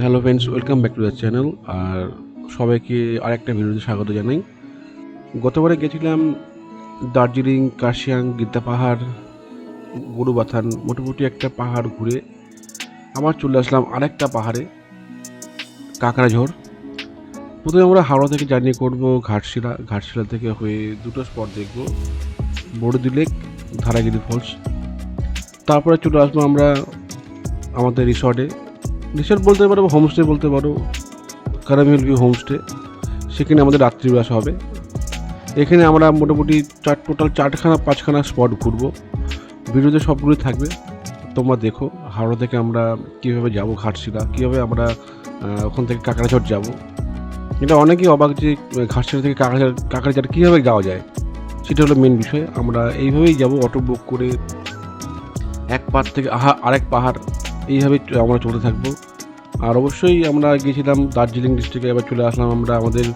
Hello friends welcome back to the channel আর সবাইকে আরেকটা ভিডিওতে স্বাগত জানাই। গতবারে গেছিলাম দার্জিলিং কাশিয়াং গীতা পাহাড় গরুবাথান মোটামুটি একটা পাহাড় ঘুরে আবার চলে আসলাম আরেকটা পাহাড়ে, কাঁকড়াঝড়। প্রথমে আমরা হাওড়া থেকে জার্নি করব, ঘাটশিলা ঘাটশিলা থেকে হয়ে দুটো স্পট দেখব, বড়দি লেক, ধারাগিরি ফলস। তারপরে চলে আসব আমরা আমাদের রিসর্টে রিসর্ট বলতে পারো হোমস্টে বলতে পারো কারামিল ভিউ হোমস্টে সেখানে আমাদের রাত্রিবাস হবে। এখানে আমরা মোটামুটি চার টোটাল চারখানা, পাঁচখানা স্পট ঘুরবো। ভিডিওতে সবগুলোই থাকবে, তোমরা দেখো। হাওড়া থেকে আমরা কীভাবে যাব ঘাটশিলা, কীভাবে আমরা ওখান থেকে কাঁকড়াঝড় যাব। এটা অনেকেই অবাক যে, ঘাটশিলা থেকে কাঁকড়াঝড় কাঁকড়াঝড় কীভাবে যাওয়া যায়, সেটা হলো মেন বিষয়। আমরা এইভাবেই যাব, অটো বুক করে, এক পাহাড় থেকে, আহা, আরেক পাহাড়। এইভাবে আমরা চলতে থাকব। আর অবশ্যই আমরা গিয়েছিলাম দার্জিলিং ডিস্ট্রিক্টে এবার চলে আসলাম আমরা আমাদের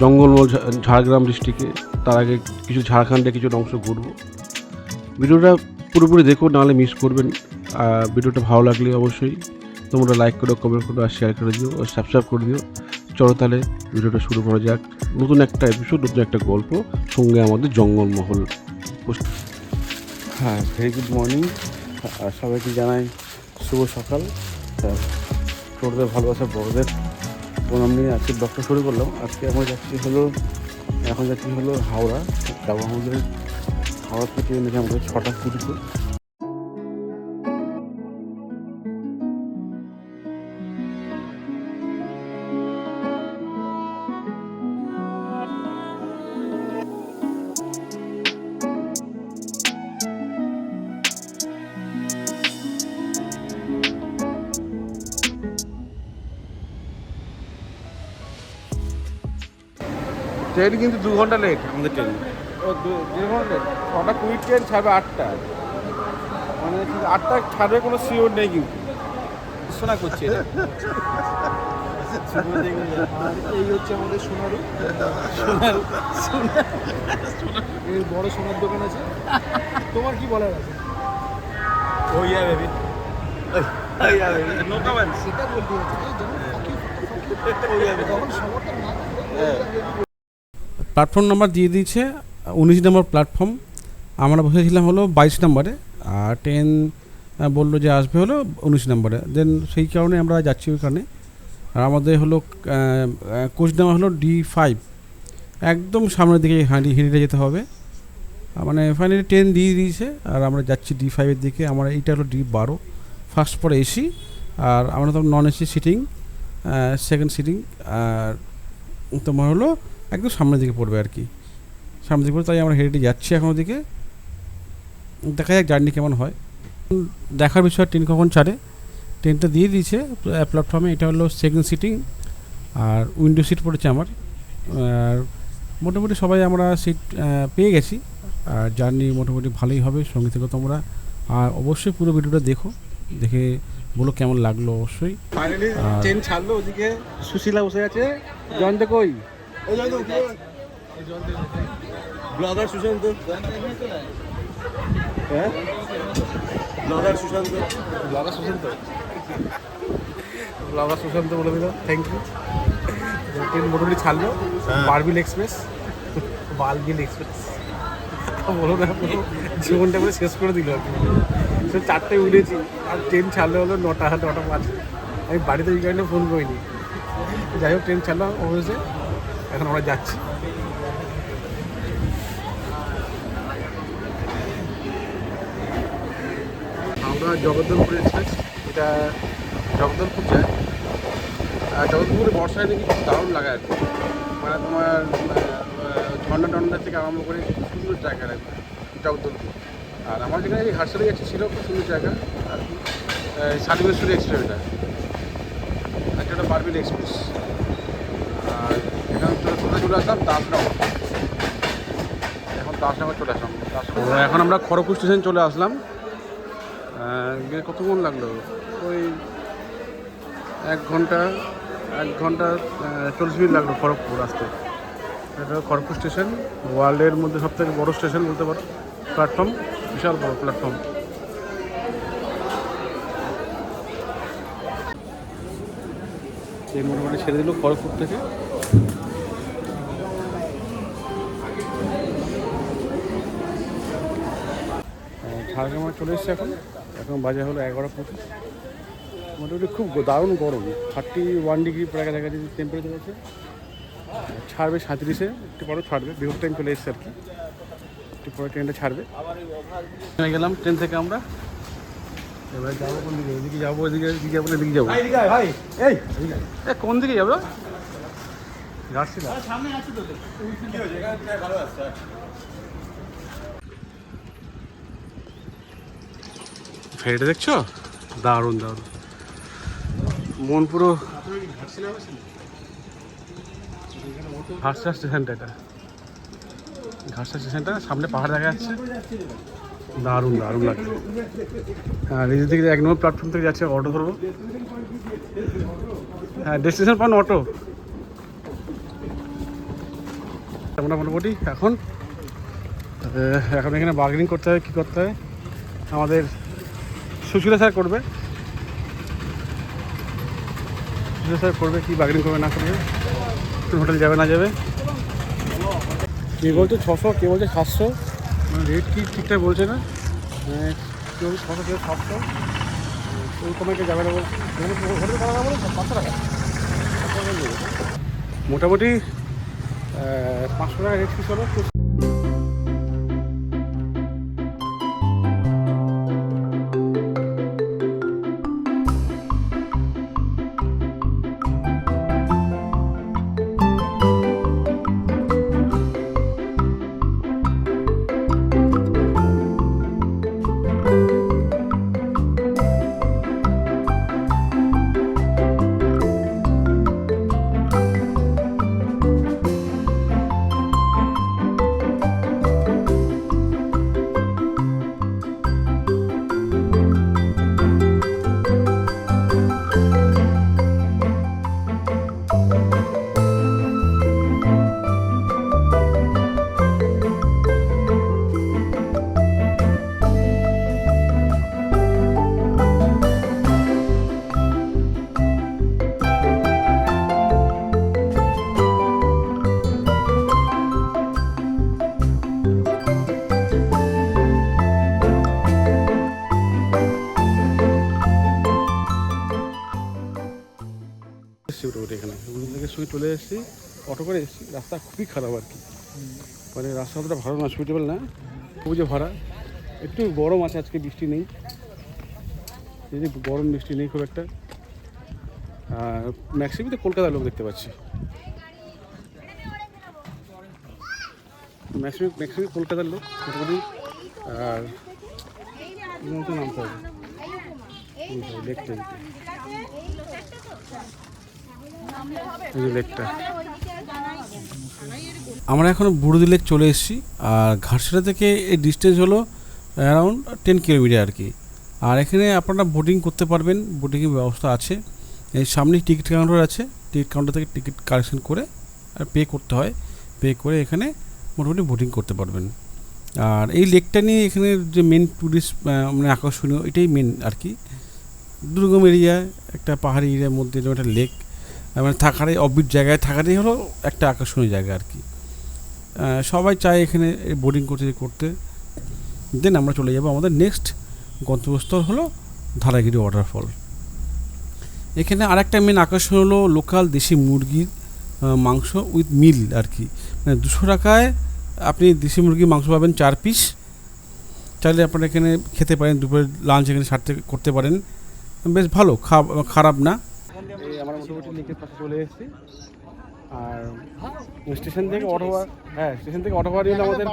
জঙ্গলমহল ঝাড়গ্রাম ডিস্ট্রিক্টে তার আগে কিছু ঝাড়খণ্ডে কিছু অংশ ঘুরবো। ভিডিওটা পুরোপুরি দেখো, নাহলে মিস করবেন। ভিডিওটা ভালো লাগলে অবশ্যই তোমরা লাইক করো কমেন্ট করো, আর শেয়ার করে দিও, আর সাবস্ক্রাইব করে দিও। চলো তাহলে ভিডিওটা শুরু করা যাক। নতুন একটা এপিসোড নতুন একটা গল্প, সঙ্গে আমাদের জঙ্গলমহল। হ্যাঁ ভেরি গুড মর্নিং সবাইকে জানাই শুভ সকাল। ছোটদের ভালোবাসা বড়দের প্রণাম নিয়ে আজকে ব্লগটা শুরু করলাম। আজকে এখন যাচ্ছি হলো, এখন যাচ্ছি হলো হাওড়া তারপর আমাদের হাওড়া থেকে এনেছে আমাদের ছটা কুড়িতে। ট্রেন কিন্তু দু ঘণ্টা লেট আমাদের ট্রেন ও দু ঘণ্টা লেট ছটা কুড়ি ট্রেন ছাড়বে আটটা। মানে আটটা ছাড়বে কোনো শিওর নেই কিন্তু। শোনা করছে এটা। এই হচ্ছে আমাদের সোনারু। সোনার। সোনার। এই বড় সোনার দোকান আছে। তোমার কি বলার আছে? baby. No comments. সেটা বলতে হচ্ছে না প্ল্যাটফর্ম নাম্বার দিয়ে দিয়েছে, উনিশ নম্বর প্ল্যাটফর্ম। আমরা বসেছিলাম হলো বাইশ নম্বরে, আর ট্রেন বলল যে আসবে হলো উনিশ নম্বরে। দেন সেই কারণে আমরা যাচ্ছি ওইখানে। আর আমাদের হলো কোচ নাম্বার হলো ডি ফাইভ একদম সামনের দিকে হাঁড়ি হেঁটে যেতে হবে। মানে ফাইনালি ট্রেন দিয়ে দিয়েছে, আর আমরা যাচ্ছি ডি ফাইভের দিকে। আমার এইটা হলো ডি বারো ফার্স্ট পরে এসি আর আমরা তো non AC sitting second sitting আর তোমার হলো একদম সামনের দিকে পড়বে আর কি। সামনের দিকে পড়বে তাই আমরা হেঁটে যাচ্ছি এখন ওদিকে। দেখা যাক জার্নি কেমন হয়। দেখার বিষয় ট্রেন কখন ছাড়ে। ট্রেনটা দিয়ে দিয়েছে প্ল্যাটফর্মে এটা হলো সেকেন্ড সিটিং আর উইন্ডো সিট পড়েছে আমার। আর মোটামুটি সবাই আমরা সিট পেয়ে গেছি। আর জার্নি মোটামুটি ভালোই হবে সঙ্গে থেকে তোমরা আর অবশ্যই পুরো ভিডিওটা দেখো। দেখে বলো কেমন লাগল অবশ্যই। ফাইনালি ট্রেন ছাড়লো ওদিকে। সুশীলা বসে আছে। জয়ন্ত কই? ব্লগার সুশান্ত। হ্যাঁ? Blogger Sushanta. Blogger Sushanta. Blogger Sushanta বলে দিল থ্যাংক ইউ ট্রেন মোটামুটি ছাড়লো হ্যাঁ। Barbil express Barbil express. বলো না পুরো জীবনটা করে শেষ করে দিল আর কি। সে চারটে উঠেছি আর ট্রেন ছাড়লো হলো নটা নটা পাঁচ। আমি বাড়িতে ওই কারণে ফোন করিনি। যাই হোক ট্রেন ছাড়লো অবশ্যই এখন আমরা যাচ্ছি। আমরা জগদ্দলপুর এক্সপ্রেস এটা জগদ্দলপুর যায়। আর জগদলপুরে বর্ষায় নাকি খুব দারুণ লাগে আর কি। মানে তোমার ঝর্ণা টন্ডা থেকে আরম্ভ করে খুব সুন্দর জায়গা লাগবে জগদলপুর আর আমার যেখানে এই হাটসালে যাচ্ছি ছিল খুব সুন্দর জায়গা। আর কি সালিমেশ্বরী এক্সপ্রেস এটা। এটা বারবিল এক্সপ্রেস। চলে আসলাম এখন চলে আসলাম। এখন আমরা খড়গপুর স্টেশন চলে আসলাম। গিয়ে কতক্ষণ লাগল? ওই এক ঘণ্টা এক ঘণ্টা চল্লিশ মিনিট লাগল খড়গপুর আসতে। এটা হলো খড়গপুর স্টেশন ওয়ার্ল্ডের মধ্যে সব থেকে বড়ো স্টেশন বলতে পারো। প্ল্যাটফর্ম বিশাল বড় প্ল্যাটফর্ম। এই মোটামুটি ছেড়ে দিল খড়গপুর থেকে। ঝাড়গ্রামে চলে এসছে এখন। এখন বাজে হলো এগারো পঁচিশ। মোটামুটি খুব দারুণ গরম। থার্টি ওয়ান ডিগ্রি প্রায় কাছাকাছি টেম্পারেচার আছে। ছাড়বে সাঁত্রিশে একটু পরে ছাড়বে বিহুর টাইম চলে এসছে আর কি। একটু পরে ট্রেনটা ছাড়বে। নেমে গেলাম ট্রেন থেকে আমরা। এবার যাব কোন দিকে? এদিকে যাব এদিকে এদিকে যাব এদিকে যাব। ভাই এই এ কোন দিকে যাব? যাচ্ছি না। সামনে আছে তো কি হয়েছে? ভালো আসছে ফেরিটা দেখছ? দারুণ দারুণ। মন পুরো ঘাটসা স্টেশনটা এটা। ঘাটসা স্টেশনটা সামনে পাহাড় দেখা যাচ্ছে। দারুণ দারুণ লাগছে। হ্যাঁ নিজের দিকে এক নম্বর প্ল্যাটফর্ম থেকে যাচ্ছে অটো ধরবো। হ্যাঁ ডেস্টিনেশন পান অটো আমরা মোটামুটি এখন এখন এখানে বার্গেনিং করতে হয়, কী করতে হয়? আমাদের সুশীলা স্যার করবে। সুশীলা স্যার করবে কি বার্গেনিং করবে না করবে। কোন হোটেল যাবে না যাবে। কে বলছে ছশো কে বলছে সাতশো? মানে রেট কি ঠিকঠাক বলছে না? মানে কেউ বলছে ছশো কেউ সাতশো? কমাইকে যাবে না বল হোটেল করা যাবে পাঁচশো টাকা মোটামুটি পাঁচশো টাকা রেট কি চলো? এসেছি থেকে চলে এসেছি অটো করে এসেছি রাস্তা খুবই খারাপ আর কি মানে রাস্তা ভালো না সুইটেবল না বুঝে ভাড়া একটু গরম আছে আজকে বৃষ্টি নেই এই যে গরম বৃষ্টি নেই খুব একটা আর তো কলকাতার লোক দেখতে পাচ্ছি ম্যাক্সিমাম ম্যাক্সিমাম কলকাতার লোক মোটামুটি আর নামতে হবে লেকটা লেকটা। আমরা এখন বুড়ুদি লেক চলে এসেছি, আর ঘাটশিলা থেকে এই ডিস্টেন্স হলো অ্যারাউন্ড টেন কিলোমিটার আর কি। আর এখানে আপনারা বোটিং করতে পারবেন বোটিংয়ের ব্যবস্থা আছে। এই সামনে টিকিট কাউন্টার আছে টিকিট কাউন্টার থেকে টিকিট কালেকশন করে আর পে করতে হয়। পে করে এখানে মোটামুটি বোটিং করতে পারবেন। আর এই লেকটা নিয়ে এখানে যে মেন ট্যুরিস্ট মানে আকর্ষণীয়, এটাই মেন আর কি। দুর্গম এরিয়া একটা পাহাড়ি এরিয়ার মধ্যে একটা লেক মানে থাকারই অবিট জায়গায় থাকাটাই হলো একটা আকর্ষণীয় জায়গা আর কি। সবাই চায় এখানে বোর্ডিং করতে করতে। দেন আমরা চলে যাব আমাদের নেক্সট গন্তব্যস্থল হলো ধারাগিরি ওয়াটারফল এখানে আরেকটা মেন আকর্ষণ হলো লোকাল দেশি মুরগির মাংস উইথ মিল আর কি। মানে দুশো টাকায় আপনি দেশি মুরগির মাংস পাবেন চার পিস চাইলে আপনারা এখানে খেতে পারেন, দুপুরে লাঞ্চ এখানে সারতে, করতে পারেন। বেশ ভালো খারাপ না। আমরা মোটামুটি লেকের পাশে চলে এসেছি। আর স্টেশন থেকে অটো হ্যাঁ স্টেশন থেকে অটো ভাড়া নিলে আমাদের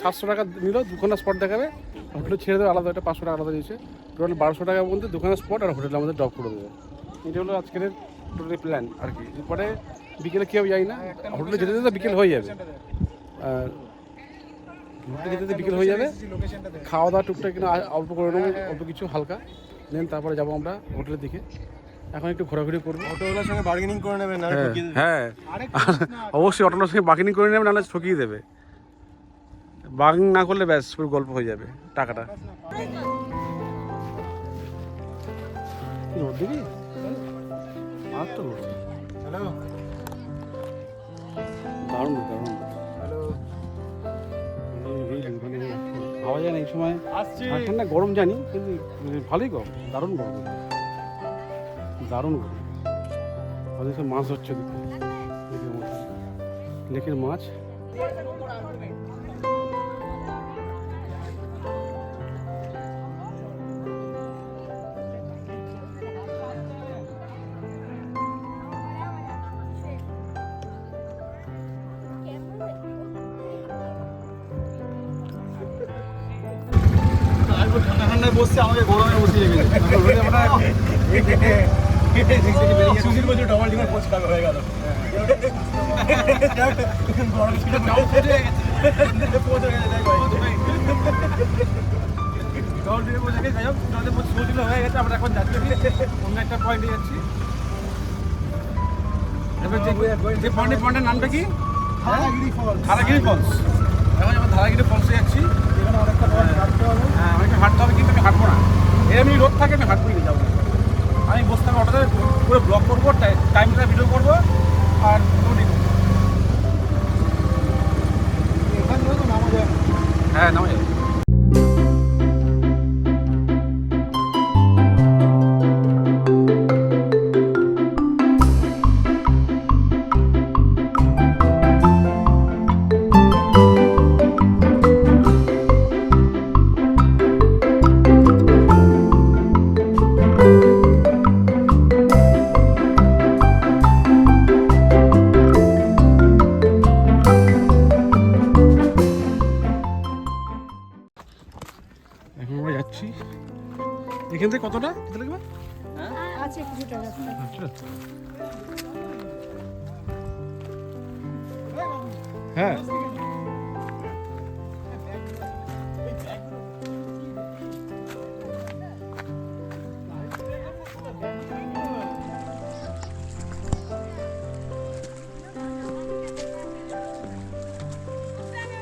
সাতশো টাকা নিল, দুখানা স্পট দেখাবে। হোটেলে ছেড়ে দেবে, আলাদা একটা পাঁচশো টাকা আলাদা দিয়েছে। টোটাল বারোশো টাকার মধ্যে দুখানা স্পট আর হোটেলে আমাদের ড্রপ করে দেবে। এটা হলো আজকের টোটালি প্ল্যান আর কি। এরপরে বিকেলে কেউ যাই না। হোটেলে যেতে যেতে বিকেল হয়ে যাবে। আর যেতে যেতে বিকেল হয়ে যাবে। খাওয়া দাওয়া টুকটাক কিনা অল্প করে নেব, অল্প কিছু হালকা। দেন তারপরে যাব আমরা হোটেলের দিকে। এখন একটু ঘোরাঘুরি করব। অটোওয়ালার সঙ্গে বার্গেনিং করে নেবেন না হ্যাঁ হ্যাঁ। অবশ্যই অটোর সঙ্গে বার্গেনিং করে নেবে নাহলে ঠকিয়ে দেবে। বার্গেনিং না করলে ব্যাস পুরো গল্প হয়ে যাবে টাকাটা। দিবি? আর তো হ্যালো দারুণ দারুণ। হ্যালো ভাবা যায় না এই সময়। আসছি। গরম জানি কিন্তু মানে ভালোই গরম দারুণ গরম। দারুণ ওদের মাছ ওদিকে লেকের মাছ। হয়ে গেছে আমরা এখন অন্য একটা যাচ্ছি। যে নামটা এখন ধারাগিরি যাচ্ছি এখানে অনেকটা হাঁটতে হবে হ্যাঁ হাঁটতে হবে কিন্তু আমি হাঁটবো না এমনি রোদ থাকে আমি হাঁটবই না যাব আমি বসে থাকব অটোতে পুরো ব্লক করব টাইম ভিডিও করব আর মোটামুটি হ্যাঁ নামা যায়। হ্যাঁ।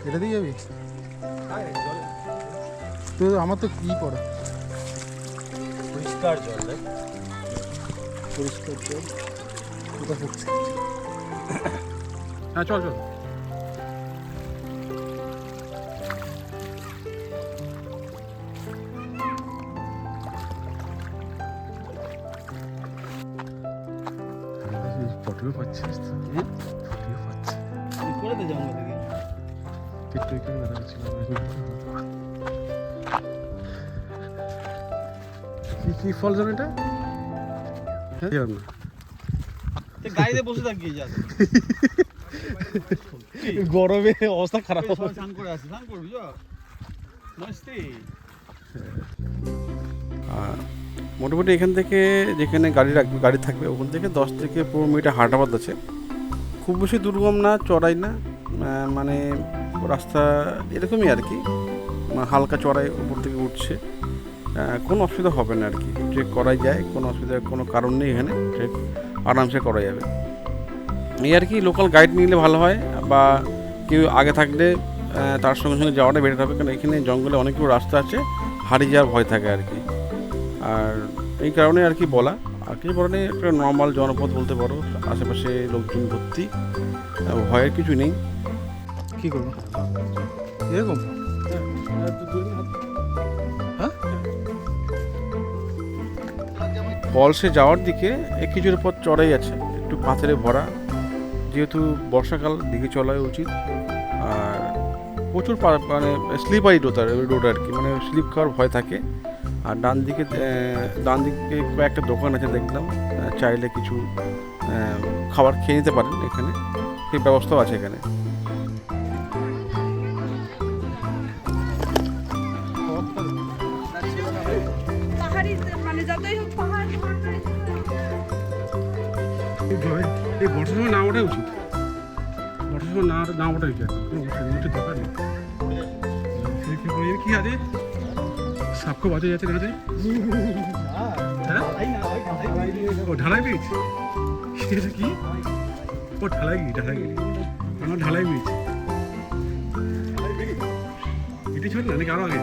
এটা দিয়ে যাবি? তো আমার তো কি করা পরিষ্কার জল পরিষ্কার জল। এটা হচ্ছে। হ্যাঁ চল চল। ফটোও পাচ্ছিস তো ফটোও পাচ্ছি। করে দে জঙ্গল থেকে একটু এখানে দাঁড়া কি কি ফল জানো এটা? হ্যাঁ? না গাড়িতে বসে থাকিস যা। গরমে অবস্থা খারাপ সবাই স্নান করে আসি স্নান করবি মস্তি। মোটামুটি এখান থেকে যেখানে গাড়ি রাখবে গাড়ি থাকবে ওখান থেকে দশ থেকে পনেরো মিনিট হাঁটাবাদ আছে। খুব বেশি দুর্গম না চড়াই না মানে রাস্তা এরকমই আর কি। মানে হালকা চড়াই উপর থেকে উঠছে। কোনো অসুবিধা হবে না আর কি। ট্রেক করাই যায় কোনো অসুবিধার কোনো কারণ নেই এখানে। ট্রেক আরামসে করা যাবে। এই আর কি লোকাল গাইড নিলে ভালো হয় বা কেউ আগে থাকলে তার সঙ্গে সঙ্গে যাওয়াটা বেটার হবে। কারণ এখানে জঙ্গলে অনেকগুলো রাস্তা আছে হারিয়ে যাওয়ার ভয় থাকে আর কি। আর এই কারণে আর কি বলা। আর কিছু বলা নেই একটা নর্মাল জনপথ বলতে পারো আশেপাশে লোকজন ভর্তি। ভয়ের কিছু নেই। কী করব? এরকম? ফলসে যাওয়ার দিকে কিছুর পথ চড়াই আছে, একটু পাথরে ভরা। যেহেতু বর্ষাকাল দিকে চলাই উচিত। আর প্রচুর মানে স্লিপারি রোড রোড আর কি মানে স্লিপ খাওয়ার ভয় থাকে। আর ডান দিকে ডান দিকে কয়েকটা দোকান আছে দেখলাম। চাইলে কিছু খাবার খেয়ে নিতে পারেন এখানে। সেই ব্যবস্থাও আছে এখানে। সময় না ওঠাই উচিত। বর্ষার সময় না না ওঠাই উচিত। কোনো উচিত দরকার নেই কি আছে? সাপকো বাজে যাচ্ছে হ্যাঁ ও, ঢালাই ব্রিজ এটা কি? ও, ঢালাই ঢালাই আমার ঢালাই ব্রিজ এটি ছোট না, নাকি আরও আগে?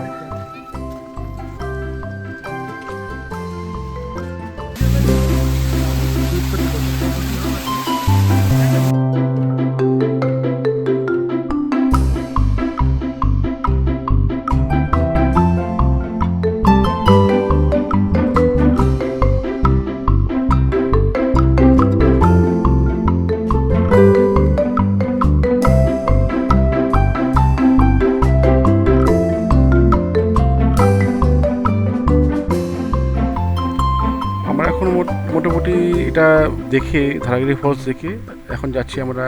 দেখে ধারাগিরি ফলস দেখে এখন যাচ্ছি আমরা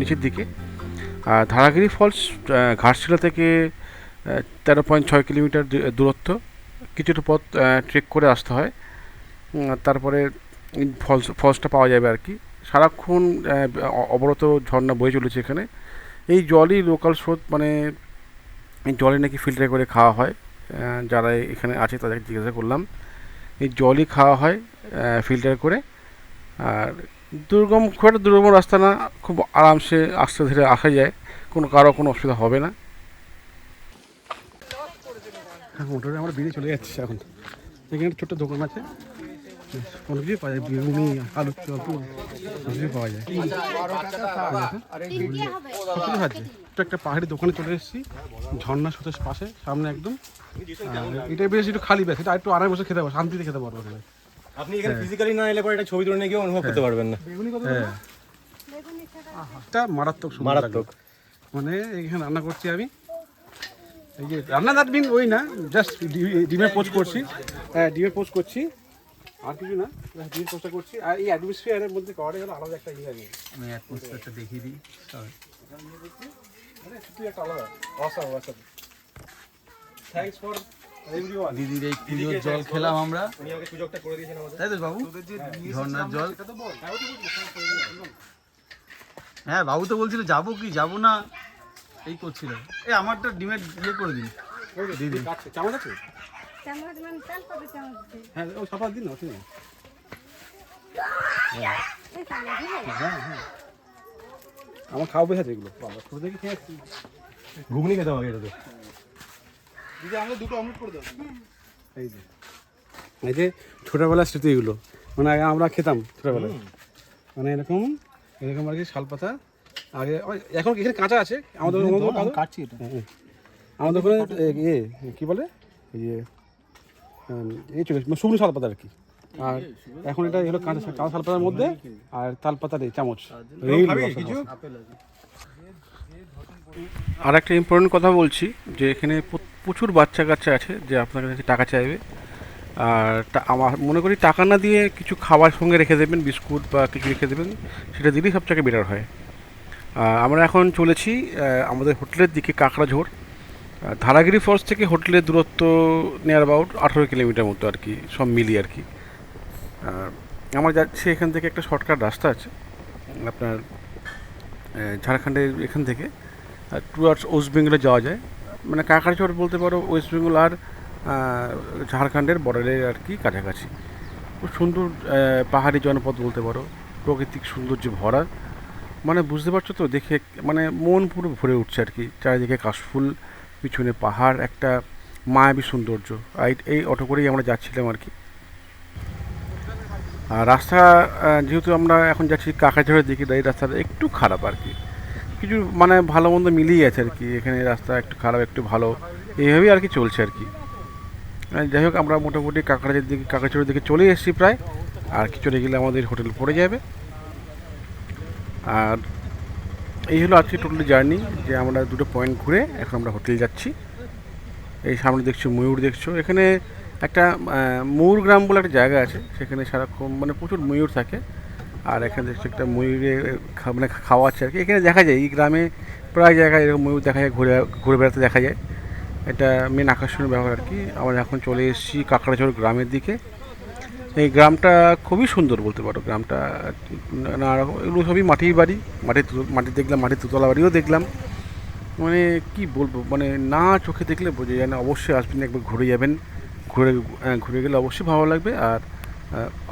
নিচের দিকে। আর ধারাগিরি ফলস ঘাটশিলা থেকে তেরো পয়েন্ট ছয় কিলোমিটার দূরত্ব। কিছুটা পথ ট্রেক করে আসতে হয়। তারপরে ফলস, ফলসটা পাওয়া যাবে আর কি। সারাক্ষণ অবরত ঝর্ণা বয়ে চলেছে এখানে। এই জলই লোকাল স্রোত মানে জলে নাকি ফিল্টার করে খাওয়া হয়। যারা এখানে আছে তাদেরকে জিজ্ঞাসা করলাম। এই জলই খাওয়া হয় ফিল্টার করে। আর দুর্গম, খুব একটা দুর্গম রাস্তা না, খুব আরামসে আস্তে ধীরে আসা যায়। কোনো কারও কোনো অসুবিধা হবে না। মোটরে আমরা বেরিয়ে চলে যাচ্ছি এখন। এখানে ছোট্ট দোকান আছে। কোনো কিছুই পাওয়া যায় বেগুনি আলুর চপ, সব কিছুই পাওয়া যায়। সব কিছু খাচ্ছে একটু পাহাড়ি দোকানে চলে এসেছি। ঝর্ণা স্রোতের পাশে, সামনে একদম। এটা বেশ একটু খালি ব্যাস। এটা একটু আড়াই বছর খেতে পারব, শান্তিতে খেতে পারব আপনি এখানে ফিজিক্যালি না এলে পরে এটা ছবি তুলে নিয়ে গিয়ে অনুভব করতে পারবেন না। হ্যাঁ। এটা মারাত্মক মারাত্মক। মানে এখানে রান্না করছি আমি। এই যে রান্না দ্যাট মিন ওই না জাস্ট ডিমের পোস্ট করছি। হ্যাঁ ডিমের পোস্ট করছি। আর কিছু না ডিমের পোস্টটা করছি। আর এই অ্যাটমসফিয়ারের মধ্যে করাটা হলো আলাদা একটা ইয়ে। আমি অ্যাটমসফিয়ারটা দেখিয়ে দিই মানে সত্যি একটা আলাদা। অসাম অসাম থ্যাঙ্কস ফর দিদির এই পুজোর জল খেলাম আমরা। উনি আমাকে সুযোগটা করে দিয়েছেন আমাদের। তাই তো বাবু? ঝর্ণার জল। হ্যাঁ বাবু তো বলছিল যাব কি? যাব না? এই করছিল। এই আমারটা ডিমের ইয়ে করে দিন। দিদি। চামচ আছে? চামচ মানে। হ্যাঁ ও সাপাত দিন না অসুবিধা? হ্যাঁ হ্যাঁ। আমার খাওয়া বোঝা আছে এগুলো। বাবা খেয়ে ঘুগনি খেতে হবে এটাতে। দিদি আমরা দুটো অমলেট করে দাও। এই যে এই যে ছোটোবেলার স্মৃতি এগুলো মানে আগে আমরা খেতাম ছোটোবেলায়। মানে এরকম এরকম আর কি শালপাতা আগে এখন এখানে কাঁচা আছে? আমাদের কাটছি এটা। হ্যাঁ, হ্যাঁ। আমাদের ওখানে এ, ইয়ে কী বলে? ইয়ে এই চলে মানে শুকনো শালপাতা আর কি। আর এখন এটা হলো কাঁচা কাঁচা শাল পাতার মধ্যে আর তালপাতার এই চামচ। কিছু? আর একটা ইম্পর্টেন্ট কথা বলছি যে এখানে প্রচুর বাচ্চা কাচ্চা আছে যে আপনার কাছে টাকা চাইবে। আর আমার, মনে করি টাকা না দিয়ে কিছু খাবার সঙ্গে রেখে দেবেন, বিস্কুট বা কিছু রেখে দেবেন, সেটা দিলেই সবথেকে বেটার হয়। আমরা এখন চলেছি আমাদের হোটেলের দিকে কাঁকড়াঝোড় ধারাগিরি ফলস থেকে হোটেলের দূরত্ব নিয়ার অ্যাবাউট আঠেরো কিলোমিটার মতো আর কি, সব মিলিয়ে আর কি। আমার যাচ্ছে এখান থেকে একটা শর্টকাট রাস্তা আছে, আপনার ঝাড়খণ্ডের এখান থেকে টুয়ার্ডস ওয়েস্ট বেঙ্গলে যাওয়া যায়। মানে কাঁকড়াচড় বলতে পারো ওয়েস্ট বেঙ্গল আর ঝাড়খণ্ডের বর্ডারের আর কি কাছাকাছি। খুব সুন্দর পাহাড়ি জনপদ বলতে পারো, প্রাকৃতিক সৌন্দর্যে ভরা। মানে বুঝতে পারছ তো, দেখে মানে মন পুরো ভরে উঠছে আর কি। চারিদিকে কাশফুল, পিছনে পাহাড়, একটা মায়াবী সৌন্দর্য। এই- অটো করেই আমরা যাচ্ছিলাম আর কি। আর রাস্তা যেহেতু আমরা এখন যাচ্ছি কাকাঝোড়ের দিকে এই রাস্তাটা একটু খারাপ আর কি। কিছু মানে ভালো মন্দ মিলিয়ে আছে আর কি। এখানে রাস্তা একটু খারাপ, একটু ভালো। এইভাবেই আর কি চলছে আর কি। যাই হোক, আমরা মোটামুটি কাকারাজের দিকে কাকাচুরের দিকে চলে এসেছি প্রায়। আর কিছু গেলে আমাদের হোটেল পড়ে যাবে। আর এই হলো আজকে টোটালি জার্নি, যে আমরা দুটো পয়েন্ট ঘুরে এখন আমরা হোটেল যাচ্ছি। এই সামনে দেখছ ময়ূর দেখছ। এখানে একটা ময়ূর গ্রাম বলে একটা জায়গা আছে। সেখানে সারাক্ষণ মানে প্রচুর ময়ূর থাকে। আর এখানে দেখছি একটা ময়ূরে খা- মানে খাওয়াচ্ছে আর কি। এখানে দেখা যায়, এই গ্রামে প্রায় জায়গায় এরকম ময়ূর দেখা যায়, ঘুরে ঘুরে বেড়াতে দেখা যায়। এটা মেন আকর্ষণীয় ব্যাপার আর কি। আমরা এখন চলে এসেছি কাঁকড়াঝোড় গ্রামের দিকে। এই গ্রামটা খুবই সুন্দর বলতে পারো। গ্রামটা নানা রকম, এগুলো সবই মাটির বাড়ি। মাটির তুতো- মাটি দেখলাম, মাটির দুতলা বাড়িও দেখলাম। মানে কি বলব মানে না চোখে দেখলে বোঝা যায় না। অবশ্যই আসবেন, একবার ঘুরে যাবেন। ঘুরে ঘুরে গেলে অবশ্যই ভালো লাগবে। আর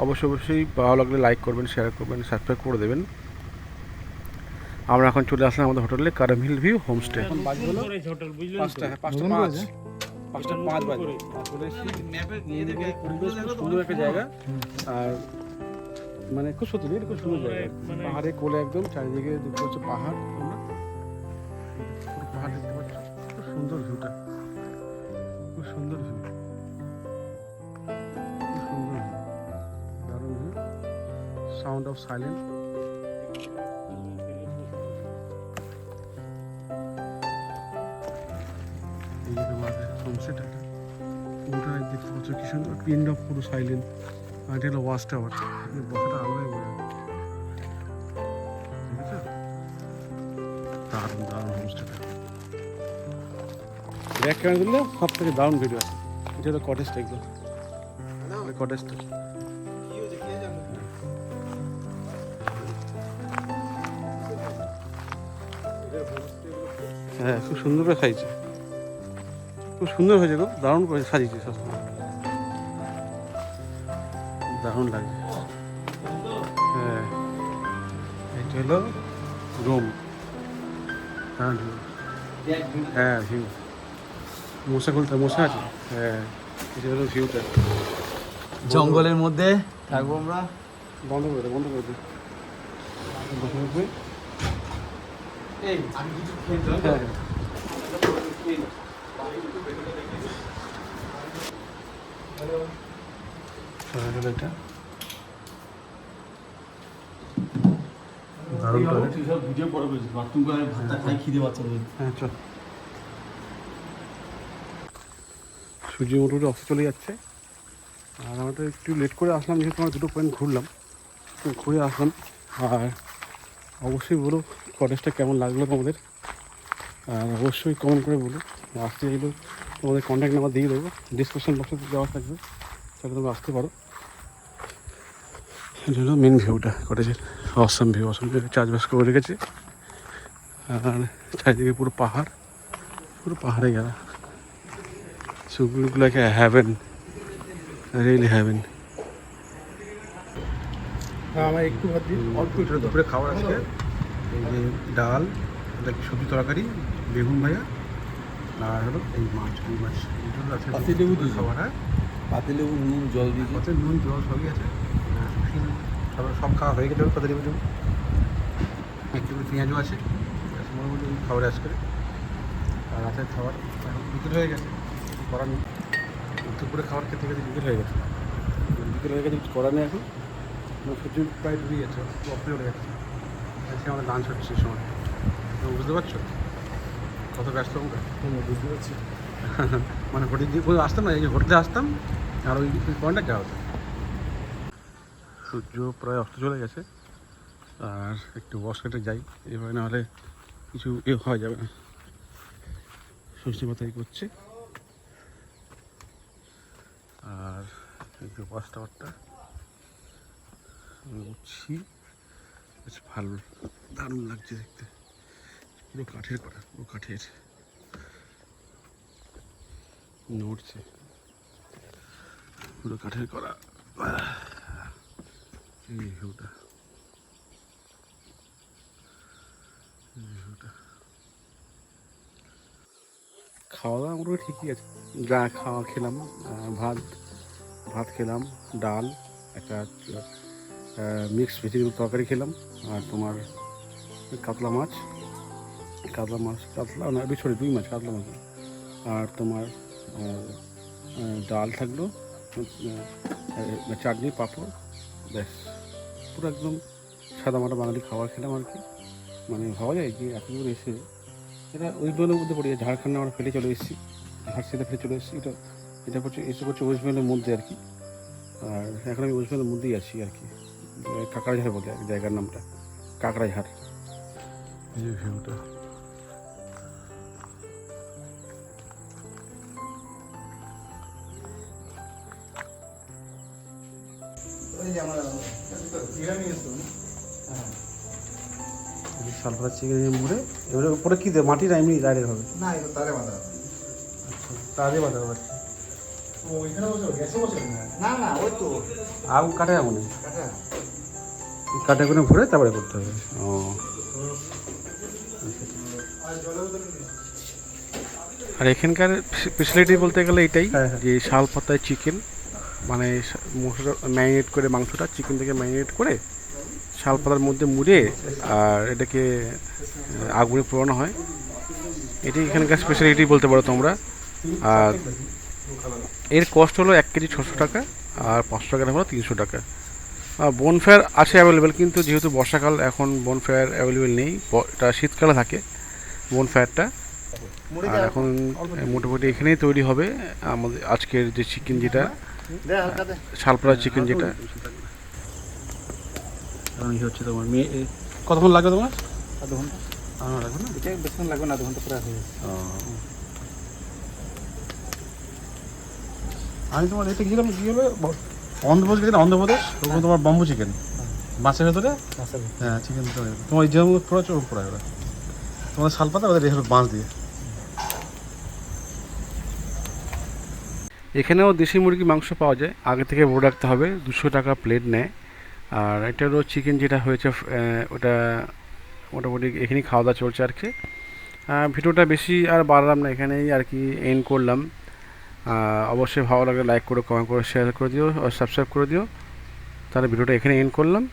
অবশ্যই অবশ্যই ভালো লাগলে লাইক করবেন শেয়ার করবেন সাবস্ক্রাইব করে দেবেন। আমরা এখন চলে আসলাম আমাদের হোটেলে কারাম হিল ভিউ হোমস্টে আর মানে খুব সত্যি খুব সুন্দর জায়গা। পাহাড়ে কোলে একদম চারিদিকে দেখতে হচ্ছে পাহাড় পাহাড় দেখতে পাচ্ছ। খুব সুন্দর ভিউটা খুব সুন্দর ভিউ সাউন্ড অফ তোমার সানসেট পুরোটা দেখতে পাচ্ছ কি সুন্দর পিন অফ পুরো সাইলেন্ট আর এটা হলো ওয়াচ টাওয়ার বসাটা আলাদাই ঠিক আছে? দারুণ দারুণ হোমস্টেটা ব্যাক ক্যামেরা দিলে সব থেকে দারুণ ভিডিও আছে। এটা হলো কটেজটা একদম কটেজটা হ্যাঁ খুব সুন্দর করে সাজিয়েছে। খুব সুন্দর হয়েছে গো দারুণ করে সাজিয়েছে সব দারুণ লাগে হ্যাঁ এটা হলো রুম। হ্যাঁ view। হ্যাঁ ভিউ মশা খুলতে মশা আছে? হ্যাঁ এটা হলো ভিউটা জঙ্গলের মধ্যে থাকব আমরা। বন্ধ করে বন্ধ করে সূর্য মোটামুটি অফিস চলে যাচ্ছে। আর আমরা তো একটু লেট করে আসলাম যেহেতু আমরা দুটো পয়েন্ট ঘুরলাম। ঘুরে আসলাম। আর অবশ্যই বলো কটেজটা কেমন লাগল তোমাদের? আর অবশ্যই কমেন্ট করে বলো। আসতে চাইলেও তোমাদের কন্ট্যাক্ট নাম্বার দিয়ে দেবো। ডিসক্রিপশন বক্সে দেওয়া থাকবে। তাহলে তোমরা আসতে পারো। এটা হলো মেন ভিউটা কটেজের অসম ভিউ অসম ভিউ চাষবাস করে রেখেছে। আর চারিদিকে পুরো পাহাড়। পুরো পাহাড়ে গেলা। সুগুলো লাইক হ্যাভেন রিয়েলি হ্যাভেন হ্যাঁ আমার একটু অল্প একটু দুপুরে খাবার এই যে ডাল এটা সবজি তরকারি বেগুন ভাজা আর হলো এই মাছ এই মাছ এইটা হলো আজকে পাতি লেবু দিয়েছে। খাবার হ্যাঁ। পাতি লেবু নুন জল দিয়েছি কত নুন জল সবই আছে। হ্যাঁ, সব সব খাওয়া হয়ে গেছে কত দেবে একটু করে পেঁয়াজও আছে। মোটামুটি খাবার আজকে। আর রাতের খাবার এখন বিকেল হয়ে গেছে করার নেই। দুপুরে খাবার খেতে খেতে বিকেল হয়ে গেছে। বিকেল হয়ে গেছে কিছু করার নেই এখন। সূর্য প্রায় ডুবে গেছে অফ চলে গেছে। আজকে আমাদের লাঞ্চ হচ্ছে সেই সময় তোমরা বুঝতে পারছ? কত ব্যস্ত আমরা বুঝতে পারছি। মানে হোটেল দিয়ে কোথাও আসতাম না এই যে হোটেলে আসতাম আর ওই পয়েন্টটা যাওয়া হতো সূর্য প্রায় অস্ত চলে গেছে আর একটু বসকেটে যাই এভাবে না হলে কিছু এ হওয়া যাবে না। সূর্য মাথায় করছে। আর একটু বাস টাওয়ারটা উঠছি বেশ ভালো, দারুণ লাগছে দেখতে। পুরো কাঠের করা পুরো কাঠের। নড়ছে। পুরো কাঠের করা। এই ভিউটা খাওয়া দাওয়া মোটামুটি ঠিকই আছে। যা খাওয়া খেলাম ভাত ভাত খেলাম, ডাল, একটা মিক্স ভেজিটেবল তরকারি খেলাম, আর তোমার কাতলা মাছ কাতলা মাছ, কাতলা না সরি দুই মাছ, কাতলা মাছ। আর তোমার ডাল থাকল চাটনি, পাঁপড়, ব্যাস। পুরো একদম সাদা মাটা বাঙালি খাবার খেলাম আর কি। মানে ভাবা যায় কি এত এসে এটা ওই দলের মধ্যে পড়ে যায় ঝাড়খণ্ডে আমরা ফেলে চলে এসেছি ঝাড়সিতে ফেলে চলে এসেছি, এটা এটা হচ্ছে, এসে করছে ওয়েস্ট বেঙ্গলের মধ্যে আর কি। আর এখন আমি ওয়েস্ট বেঙ্গলের মধ্যেই আছি আর কি। কাকড়াঝাড় বলে জায়গার নামটা কাকড়াঝাড় এই যে ভিউটা। সালফার চিকেন মুড়ে এবারে উপরে কি দেবে? মাটির এমনি ডাইরেক্ট হবে? না এটা তারে বাঁধা তাজে বাঁধা হবে ওইখানে বসে গ্যাসে বসে? না না ওই তো। আগুন কাটা যাব না কাটা? কাটা করে ভরে তারপরে করতে হবে। ও। আর এখানকার স্পেশালিটি বলতে গেলে এটাই যে শাল পাতায় চিকেন মানে মশলা ম্যারিনেট করে মাংসটা চিকেন থেকে ম্যারিনেট করে শাল পাতার মধ্যে মুড়ে আর এটাকে আগুনে পোড়ানো হয়। এটি এখানকার স্পেশালিটি বলতে পারো তোমরা। আর এর কস্ট হলো এক কেজি ছশো টাকা আর পাঁচশো টাকা হলো তিনশো টাকা। বনফেয়ার আছে অ্যাভেলেবেল কিন্তু যেহেতু বর্ষাকাল এখন বনফেয়ার অ্যাভেলেবেল নেই এটা শীতকালে থাকে বনফেয়ারটা আর এখন মোটামুটি এখানেই তৈরি হবে আমাদের আজকের যে চিকেন যেটা শালপাড়া চিকেন যেটা। হচ্ছে তোমার মেয়ে কতক্ষণ লাগবে তোমার? আধ ঘণ্টা লাগবে না? এটা বেশিক্ষণ লাগবে না আধ ঘণ্টা প্রায় হয়ে আমি তোমার কি হলো ব- অন্ধ্রপ্রদেশ গেছিলাম অন্ধ্রপ্রদেশ ওখানে তোমার বম্বু চিকেন মাছের ভেতরে? হ্যাঁ চিকেন তোমার এই যেমন পুরো চোখ পুরো ওরা তোমাদের শালপাতা ওদের এই হলো বাঁশ দিয়ে। এখানেও দেশি মুরগি মাংস পাওয়া যায়। আগে থেকে বলে রাখতে হবে দুশো টাকা প্লেট নেয়। আর এটা হলো চিকেন যেটা হয়েছে ওটা মোটামুটি এখানেই খাওয়া দাওয়া চলছে আর কি। ভিডিওটা বেশি আর বাড়লাম না এখানেই আর কি এন্ড করলাম। অবশ্যই ভালো লাগলে লাইক করে কমেন্ট করে শেয়ার করে দিও সাবস্ক্রাইব করে দিও। তাহলে ভিডিওটা এখানে এন্ড করলাম।